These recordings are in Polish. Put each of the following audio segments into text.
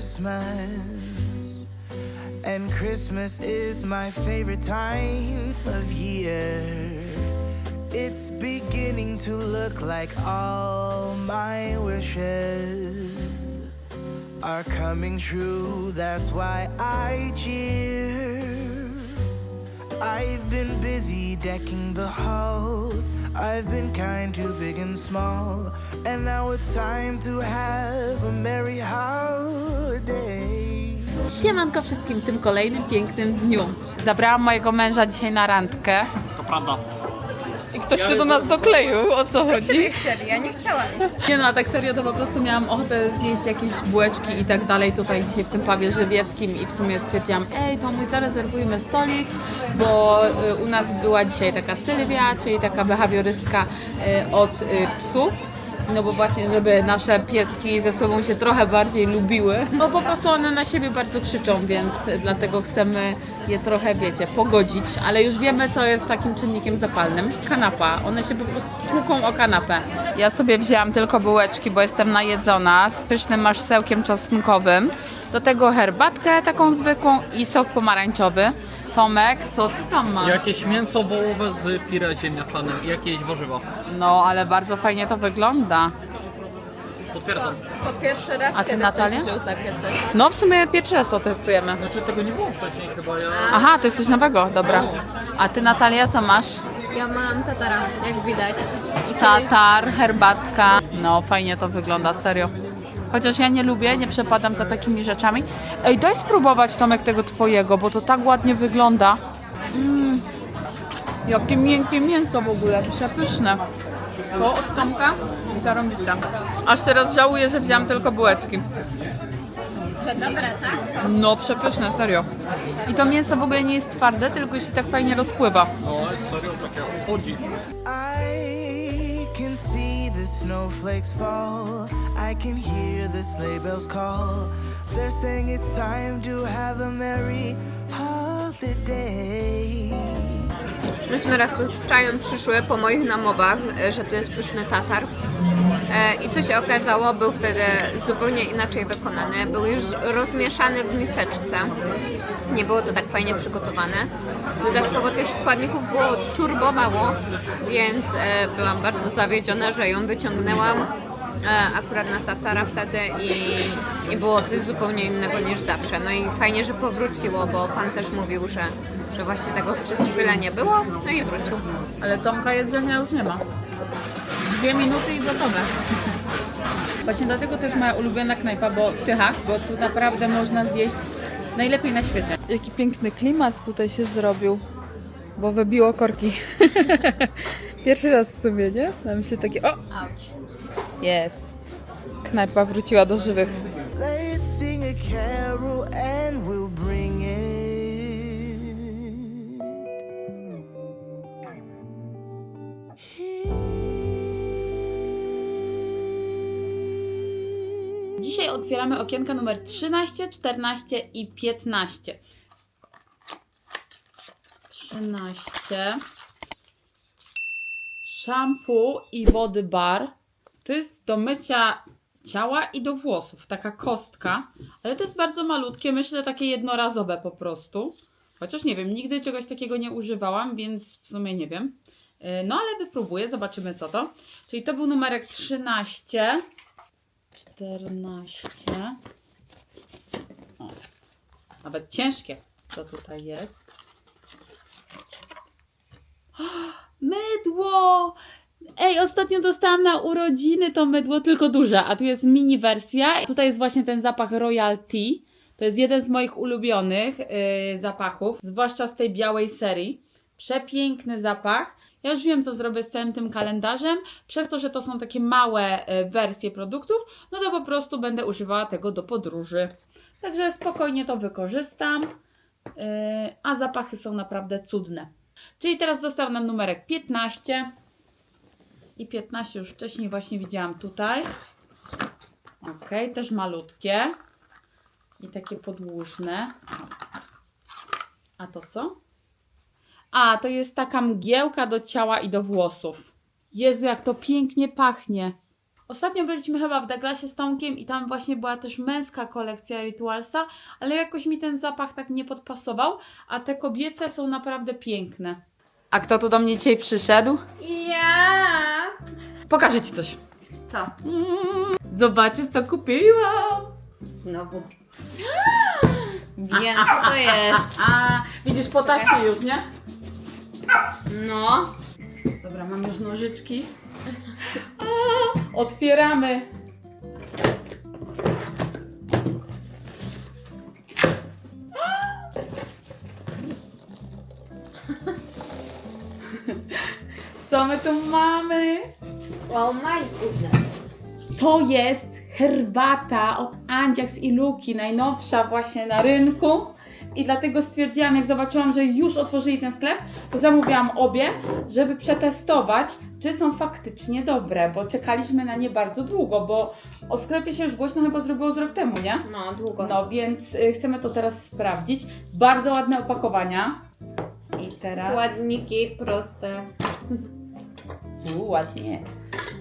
Christmas. And Christmas is my favorite time of year. It's beginning to look like all my wishes are coming true. That's why I cheer. I've been busy decking the halls. I've been kind to big and small. And now it's time to have a merry holiday. Siemanko wszystkim w tym kolejnym pięknym dniu. Zabrałam mojego męża dzisiaj na randkę. To prawda. I ktoś się do nas dokleił, o co chodzi? Ciebie chcieli, ja nie chciałam. Nie no, a tak serio to po prostu miałam ochotę zjeść jakieś bułeczki i tak dalej tutaj dzisiaj w tym pawie żywieckim i w sumie stwierdziłam, ej to mój zarezerwujmy stolik, bo y, u nas była dzisiaj taka Sylwia, czyli taka behawiorystka y, od y, psów. No bo właśnie, żeby nasze pieski ze sobą się trochę bardziej lubiły. No po prostu one na siebie bardzo krzyczą, więc dlatego chcemy je trochę, wiecie, pogodzić. Ale już wiemy, co jest takim czynnikiem zapalnym. Kanapa. One się po prostu tłuką o kanapę. Ja sobie wzięłam tylko bułeczki, bo jestem najedzona z pysznym masełkiem czosnkowym. Do tego herbatkę taką zwykłą i sok pomarańczowy. Tomek, co ty tam masz? Jakieś mięso wołowe z pire ziemniaczanym i jakieś warzywa. No, ale bardzo fajnie to wygląda. Potwierdzam. Po pierwszy raz, A ty, kiedy Natalia? ktoś wziął takie coś. No, w sumie pierwszy raz to testujemy. Znaczy tego nie było wcześniej chyba, ja... Aha, to jest coś nowego, dobra. A ty Natalia, co masz? Ja mam tatara, jak widać. I kiedyś- Tatar, herbatka. No, fajnie to wygląda, serio. Chociaż ja nie lubię, nie przepadam za takimi rzeczami. Ej, daj spróbować Tomek tego twojego, bo to tak ładnie wygląda. Mm, jakie miękkie mięso w ogóle, przepyszne. To od Tomka zarąbista. Aż teraz żałuję, że wzięłam tylko bułeczki. Dobre, tak? No, przepyszne, serio. I to mięso w ogóle nie jest twarde, tylko się tak fajnie rozpływa. No, serio, takie chodzi. Snowflakes fall. I can hear the sleigh bells call. They're saying it's time to have a merry holiday. Myśmy raz tu z czajem przyszły po moich namowach, e, że tu jest pyszny tatar. E, I co się okazało, był wtedy zupełnie inaczej wykonany. Był już rozmieszany w miseczce. Nie było to tak fajnie przygotowane. Dodatkowo tych składników było turbo mało, więc e, byłam bardzo zawiedziona, że ją wyciągnęłam e, akurat na tatara wtedy i, i było coś zupełnie innego niż zawsze. No i fajnie, że powróciło, bo pan też mówił, że, że właśnie tego przez chwilę nie było, no i wrócił. Ale Tomka jedzenia już nie ma. Dwie minuty i gotowe. Właśnie dlatego jest moja ulubiona knajpa, bo w Tychach, bo tu naprawdę można zjeść najlepiej na świecie. Jaki piękny klimat tutaj się zrobił, bo wybiło korki. Pierwszy raz w sumie, nie? Nam się takie... O! Jest. Knajpa wróciła do żywych. Dzisiaj otwieramy okienka numer 13, 14 i 15. 13. Shampoo i body bar. To jest do mycia ciała i do włosów. Taka kostka. Ale to jest bardzo malutkie. Myślę takie jednorazowe po prostu. Chociaż nie wiem, nigdy czegoś takiego nie używałam, więc w sumie nie wiem. Yy, No ale wypróbuję, zobaczymy co to. Czyli to był numerek 13. 14. O, nawet ciężkie, co tutaj jest. Mydło! Ej, ostatnio dostałam na urodziny to mydło, tylko duże, a tu jest mini wersja. Tutaj jest właśnie ten zapach Royal Tea. To jest jeden z moich ulubionych yy, zapachów, zwłaszcza z tej białej serii. Przepiękny zapach. Ja już wiem, co zrobię z całym tym kalendarzem. Przez to, że to są takie małe e, wersje produktów, no to po prostu będę używała tego do podróży. Także spokojnie to wykorzystam. Yy, a zapachy są naprawdę cudne. Czyli teraz został nam numerek 15. I 15 już wcześniej właśnie widziałam tutaj. Ok, też malutkie. I takie podłużne. A to co? A, to jest taka mgiełka do ciała i do włosów. Jezu, jak to pięknie pachnie. Ostatnio byliśmy chyba w Douglasie z Tomkiem i tam właśnie była też męska kolekcja Ritualsa, ale jakoś mi ten zapach tak nie podpasował, a te kobiece są naprawdę piękne. A kto tu do mnie dzisiaj przyszedł? Ja! Pokażę Ci coś. Co? Zobaczysz, co kupiłam. Znowu. Wiem, co to jest. A, widzisz po taśmie już, nie? No. Dobra, mam już nożyczki. A, otwieramy. Co my tu mamy? Oh my goodness. To jest herbata od Andziaks i Luki, najnowsza właśnie na rynku. I dlatego stwierdziłam, jak zobaczyłam, że już otworzyli ten sklep, to zamówiłam obie, żeby przetestować, czy są faktycznie dobre, bo czekaliśmy na nie bardzo długo, bo o sklepie się już głośno chyba zrobiło z rok temu, nie? No, długo. No, więc y, chcemy to teraz sprawdzić. Bardzo ładne opakowania. I teraz... Składniki proste. U, ładnie.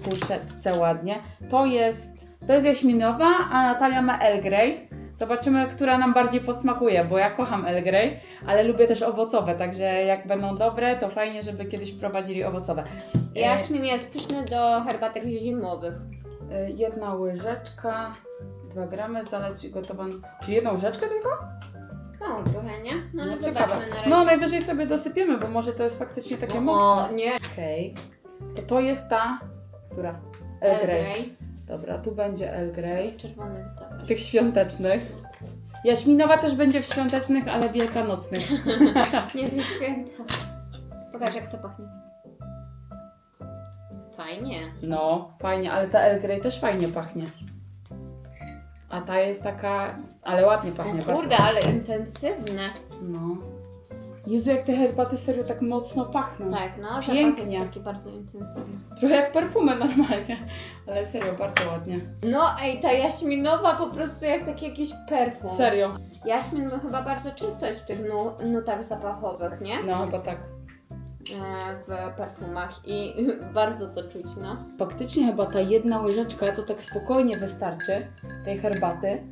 Puszeczce ładnie. To jest, to jest jaśminowa, a Natalia ma Grey. Zobaczymy, która nam bardziej posmakuje, bo ja kocham Earl Grey, ale lubię też owocowe, także jak będą dobre, to fajnie, żeby kiedyś wprowadzili owocowe. E, Jaśmin jest pyszny do herbatek zimowych. e, jedna łyżeczka, 2 gramy, zaleć gotowaną. Czy jedną łyżeczkę tylko? Mało trochę, nie? No, ale ciekawe. zobaczmy na razie. No, najwyżej sobie dosypiemy, bo może to jest faktycznie takie mocne. O, nie. Okej. To to jest ta, która? Earl Grey. Dobra, tu będzie Earl Grey. Czerwony tak. tych świątecznych. Jaśminowa też będzie w świątecznych, ale wielkanocnych. Nie, to jest święta. Pokaż jak to pachnie. Fajnie. No, fajnie, ale ta Earl Grey też fajnie pachnie. A ta jest taka, ale ładnie pachnie. O kurde, ale intensywne. bardzo. No. Jezu, jak te herbaty serio tak mocno pachną. Tak, no, zapach Pięknie. jest taki bardzo intensywny. Trochę jak perfumy normalnie, ale serio, bardzo ładnie. No ej, ta jaśminowa po prostu jak taki jakiś perfum. Serio. Jaśmin chyba bardzo często jest w tych nu- nutach zapachowych, nie? No, chyba tak. E, w perfumach i bardzo to czuć, no. Faktycznie chyba ta jedna łyżeczka to tak spokojnie wystarczy tej herbaty,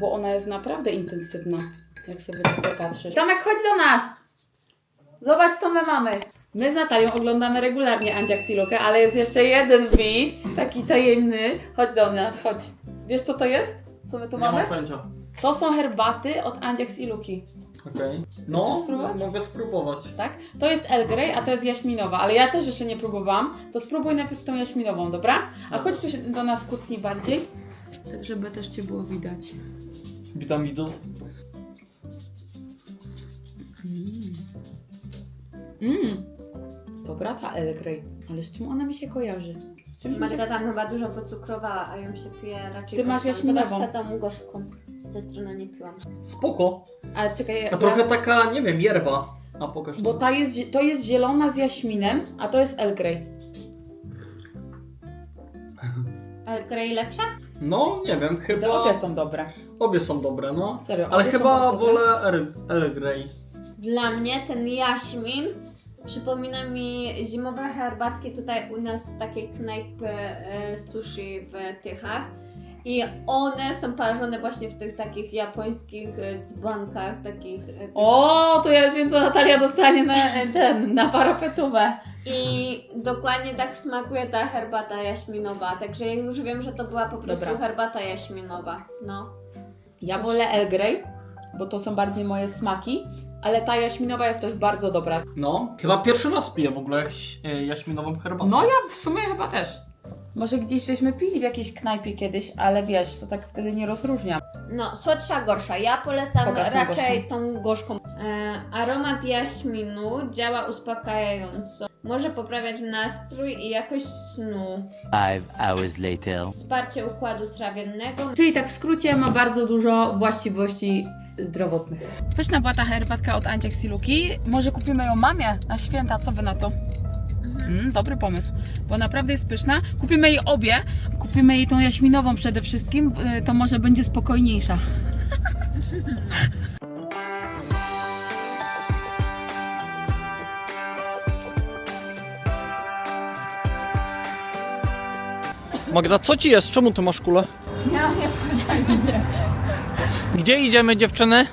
bo ona jest naprawdę intensywna, jak sobie tak popatrzysz. Tomek, chodź do nas! Zobacz, co my mamy. My z Natalią oglądamy regularnie Andziak i Lukę, ale jest jeszcze jeden widz, taki tajemny. Chodź do nas, chodź. Wiesz, co to jest? Co my tu Nie mamy? mam pojęcia. To są herbaty od Andziaks i Luki, Okej. No, Chcesz spróbować? mogę spróbować. tak? To jest Earl Grey, a to jest jaśminowa, ale ja też jeszcze nie próbowałam. To spróbuj najpierw tą jaśminową, dobra? A chodź tu się do nas kucnij bardziej, tak żeby też Cię było widać. Witam widzów. Mmm. Dobra ta Earl Grey, ale z czym ona mi się kojarzy? Z czymś mi się... Magda tam chyba dużo pocukrowała, a ją się pije raczej Ty masz gorzką. jaśminową. Zobacz tą gorzką. Z tej strony nie piłam. Spoko. Ale czekaj, A ja- trochę taka, nie wiem, yerba. A pokaż Bo to. ta jest, to jest zielona z jaśminem, a to jest Earl Grey. Ale Grey lepsza? No, nie wiem, Te chyba... obie są dobre. Obie są dobre, no. Serio, Ale obie są chyba bardzo dobre. wolę Earl Grey. Dla mnie ten jaśmin przypomina mi zimowe herbatki tutaj u nas z takiej knajpy e, sushi w Tychach. I one są parzone właśnie w tych takich japońskich e, dzbankach, takich... e, tych- O, to ja już wiem, co Natalia dostanie na ten, na parapetówę. I dokładnie tak smakuje ta herbata jaśminowa, także ja już wiem, że to była po prostu Dobra. herbata jaśminowa. No. Ja wolę Earl Grey, bo to są bardziej moje smaki, ale ta jaśminowa jest też bardzo dobra. No, chyba pierwszy raz piję w ogóle jaś- e, jaśminową herbatę. No ja w sumie chyba też. Może gdzieś żeśmy pili w jakiejś knajpie kiedyś, ale wiesz, to tak wtedy nie rozróżniam. No, słodsza, gorsza. Ja polecam Pokaż tą raczej tą gorzką. E, aromat jaśminu działa uspokajająco. Może poprawiać nastrój i jakość snu. Five hours later. Wsparcie układu trawiennego. Czyli tak w skrócie ma bardzo dużo właściwości zdrowotnych. Pyszna była ta herbatka od Anciek Siluki. Może kupimy ją mamie na święta, co wy na to? Mm, dobry pomysł, bo naprawdę jest pyszna. Kupimy jej obie. Kupimy jej tą jaśminową przede wszystkim, y, to może będzie spokojniejsza. Magda, co ci jest? Czemu ty masz kulę? Gdzie idziemy dziewczyny?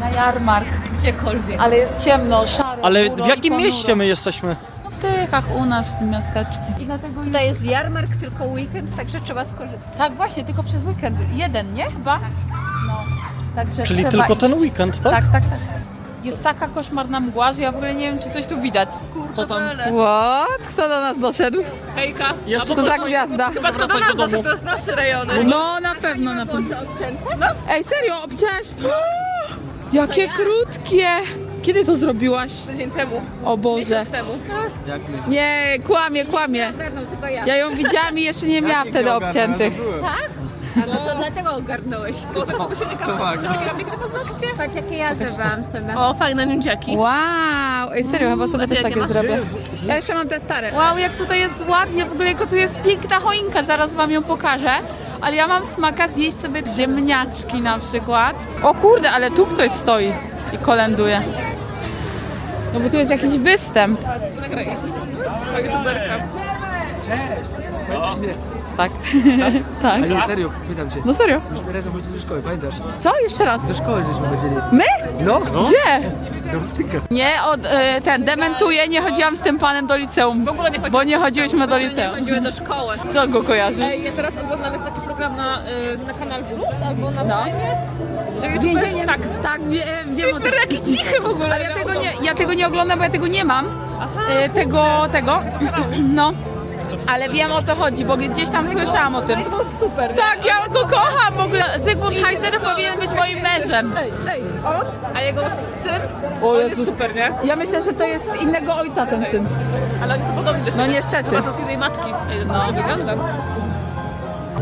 Na jarmark. Gdziekolwiek. Ale jest ciemno, szaro. Ale w jakim mieście my jesteśmy? No w Tychach, u nas, w tym miasteczku. I dlatego Tutaj jest jarmark, tylko weekend, także trzeba skorzystać. Tak, właśnie, tylko przez weekend. Jeden, nie? Chyba? No. Także Czyli trzeba tylko iść. ten weekend, tak? Tak, tak, tak. Jest taka koszmarna mgła, że ja w ogóle nie wiem, czy coś tu widać. Co tam? What? Kto do nas doszedł? Hejka. Jest Co za gwiazda? Chyba to do nas doszedł, to jest nasze rejony. No, na pewno, na pewno. obcięte? Ej, serio, obcięłaś? Jakie krótkie! Kiedy to zrobiłaś? Tydzień temu, O Boże. temu. Nie, kłamie, kłamie. Ogarnął tylko ja. Ja ją widziałam i jeszcze nie miała wtedy obciętych. A no to dlatego ogarnąłeś. Bo tak by się nie kapało. Jakie mam piękne paznokcie. Patrz jakie ja zrobiłam sobie. O, fajne nudziaki. Wow! Ej, serio, chyba sobie też takie zrobię. Ja jeszcze mam te stare. Wow, jak tutaj jest ładnie, w ogóle jako tu jest piękna choinka, zaraz wam ją pokażę. Ale ja mam smaka zjeść sobie ziemniaczki na przykład. O kurde, ale tu ktoś stoi i kolenduje. No bo tu jest jakiś występ. YouTuberka. Tak. tak. Nie, serio, pytam cię. No serio. Myśmy razem chodzili do szkoły, pamiętasz? Co? Jeszcze raz. Do szkoły żeśmy chodzili. My? No, Gdzie? do Brytyjka. Nie, od, e, ten, dementuję, nie chodziłam z tym panem do liceum. W ogóle nie chodziłam. Bo nie chodziłyśmy do Nie liceum. chodziły do szkoły. Co go kojarzysz? Ej, ja teraz oglądam jest taki program na, y, na kanal Plus albo na No. Że Z więzieniem? Tak. tak wiem, wiem o tym. Jaki cichy w ogóle. Ale ja tego, nie, ja tego nie oglądam, bo ja tego nie mam. E, tego, tego. No. Ale wiem o co chodzi, bo gdzieś tam słyszałam o tym. Super. nie? Tak, ja go kocham w ogóle. Zygmunt Heiser powinien być moim mężem. A jego syn? O On jest Jezus. super, nie? Ja myślę, że to jest z innego ojca ten syn. Ale oni są podobni do siebie. No niestety. Chyba z innej matki. No, wyglądam.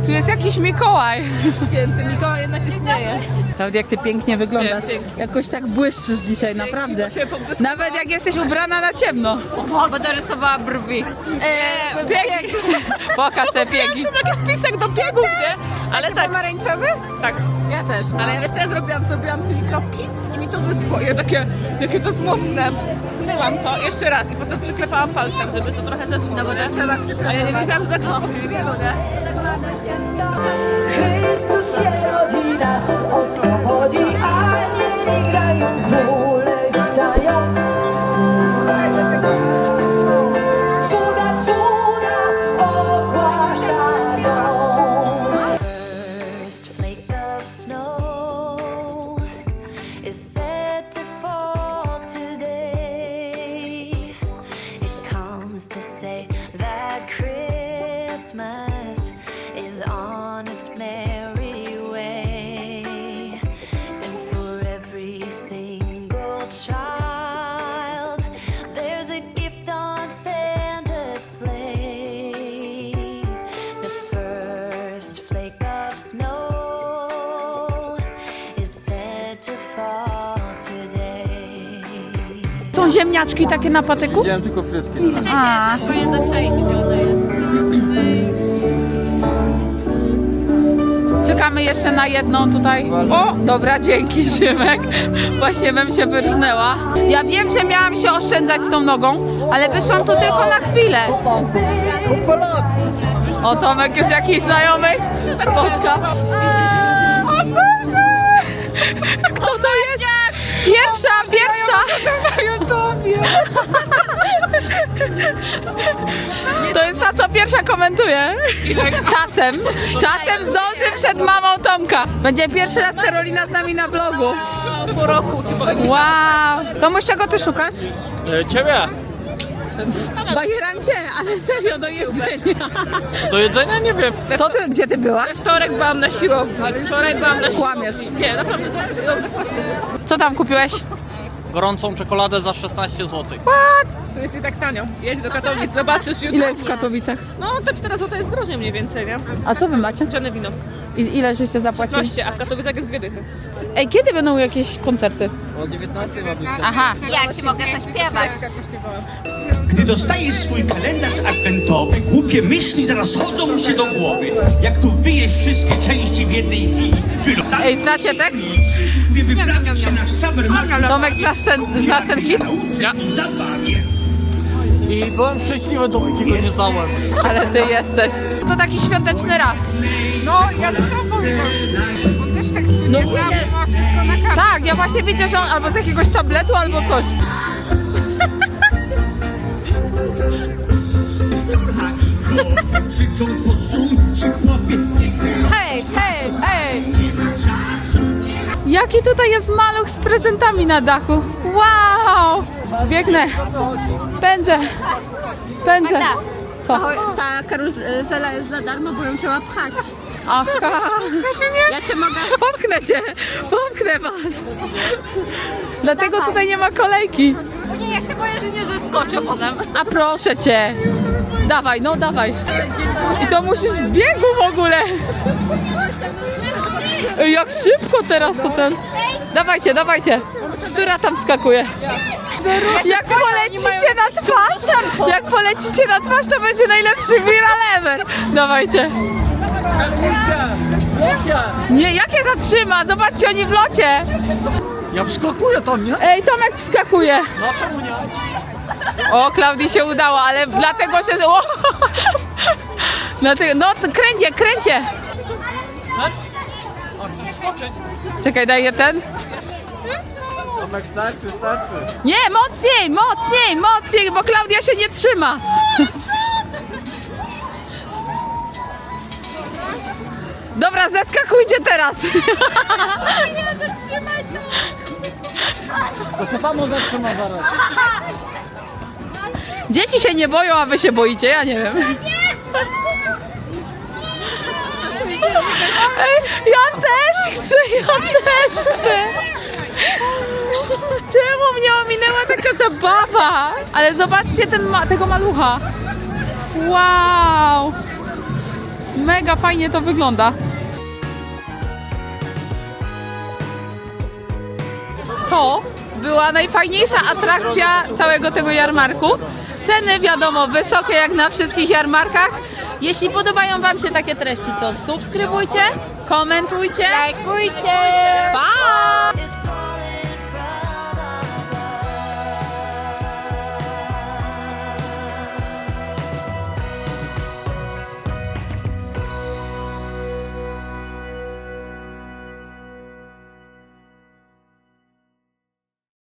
Tu jest jakiś Mikołaj. Święty Mikołaj jednak istnieje. Nawet jak ty pięknie wyglądasz. Jakoś tak błyszczysz dzisiaj, naprawdę. Nawet jak jesteś ubrana na ciemno. Bo dorysowała brwi. Eee, biegi. Pokaż te biegi. Taki wpisek do biegów, nie? Ale tak. Pomarańczowy? Tak. Ja też. Ale ja wiesz co ja zrobiłam? Zrobiłam tymi kropki i mi to wyschło. Ja takie, jakie to jest mocne. Zmyłam to jeszcze raz i potem przyklepałam palcem, żeby to trochę zeszło. No bo to trzeba A ja nie wiedziałam, że tak szybko się nie? Ziemniaczki takie na patyku? Widziałem tylko frytki. A, Powinien zaczaić, gdzie ona jest. czekamy jeszcze na jedną tutaj. O, dobra, dzięki Szymek. Właśnie bym się wyrżnęła. Ja wiem, że miałam się oszczędzać tą nogą, ale wyszłam tu tylko na chwilę. O, Tomek już jakiś znajomych spotka. O Boże! Kto to jest? Pierwsza, pierwsza! To jest ta, co pierwsza komentuje. Czasem. Czasem zdąży przed mamą Tomka. Będzie pierwszy raz Karolina z nami na vlogu. Po roku. Wow. Tomuś, czego ty szukasz? E, ciebie. Bajerancie, ale serio, do jedzenia. Do jedzenia nie wiem. Co ty, gdzie ty byłaś? We wtorek byłam na siłowni, wczoraj byłam na siłowni. Kłamiesz. Nie, naprawdę. Co tam kupiłeś? Gorącą czekoladę za 16 zł. Tu jest i tak tanio. Jedź do Katowic, zobaczysz jutro. Ile jest w Katowicach? No, to 4 zł jest drożej mniej więcej, nie? A co wy macie? Czarne wino. I ile żeście zapłacili? 16, a w Katowicach jest dwie dychy. Ej, kiedy będą jakieś koncerty? O 19 ma być ten. Aha. Ja ci mogę zaśpiewać. Gdy dostajesz swój kalendarz adwentowy, głupie myśli zaraz chodzą się do głowy. Jak tu wyjeść wszystkie części w jednej chwili. By Ej, znacie tekst? by wyprawić się na szaber Tomek, znasz ten, znasz ten hit? i zabawie. I byłem szczęśliwy, dopóki go nie znałem. Ale ty jesteś. To taki świąteczny raz. No, ja to sam powiedział. On też tekstu nie zna, bo ma wszystko na kartce. Tak, ja właśnie widzę, że on albo z jakiegoś tabletu, albo coś. Krzyczą posuńcie chłopie, Hej, hej, hej! Jaki tutaj jest maluch z prezentami na dachu. Wow! Biegnę. Pędzę. Pędzę. Co? Ta karuzela jest za darmo, bo ją trzeba pchać. Aha. Proszę. Ja cię mogę... Pomknę cię. Pomknę was. Dlatego tutaj nie ma kolejki. Nie, ja się boję, że nie zeskoczę potem. A proszę cię. Dawaj, no dawaj. I to musisz w biegu w ogóle. Ej, Jak szybko teraz to ten. Dawajcie, dawajcie. Która tam skakuje? Jak polecicie na twarz, jak polecicie na twarz, to będzie najlepszy viral ever. Dawajcie. Nie, jak je zatrzyma? Zobaczcie, oni w locie. Ja wskakuję tam, nie? Ej, Tomek wskakuje. No czemu nie? O, Klaudii się udało, ale dlatego się... O! Dlatego, no, kręcie, kręcie. Czekaj, daję ten. Tomek, starczy, starczy. Nie, mocniej, mocniej, mocniej, bo Klaudia się nie trzyma. Dobra, zeskakujcie teraz. To się samo zatrzyma zaraz. Dzieci się nie boją, a wy się boicie, ja nie wiem. Ej, ja też chcę, ja też chcę. Czemu mnie ominęła taka zabawa? Ale zobaczcie ten ma tego malucha. Wow. Mega fajnie to wygląda. To była najfajniejsza atrakcja całego tego jarmarku. Ceny wiadomo wysokie jak na wszystkich jarmarkach. Jeśli podobają Wam się takie treści, to subskrybujcie, komentujcie. Lajkujcie. Pa!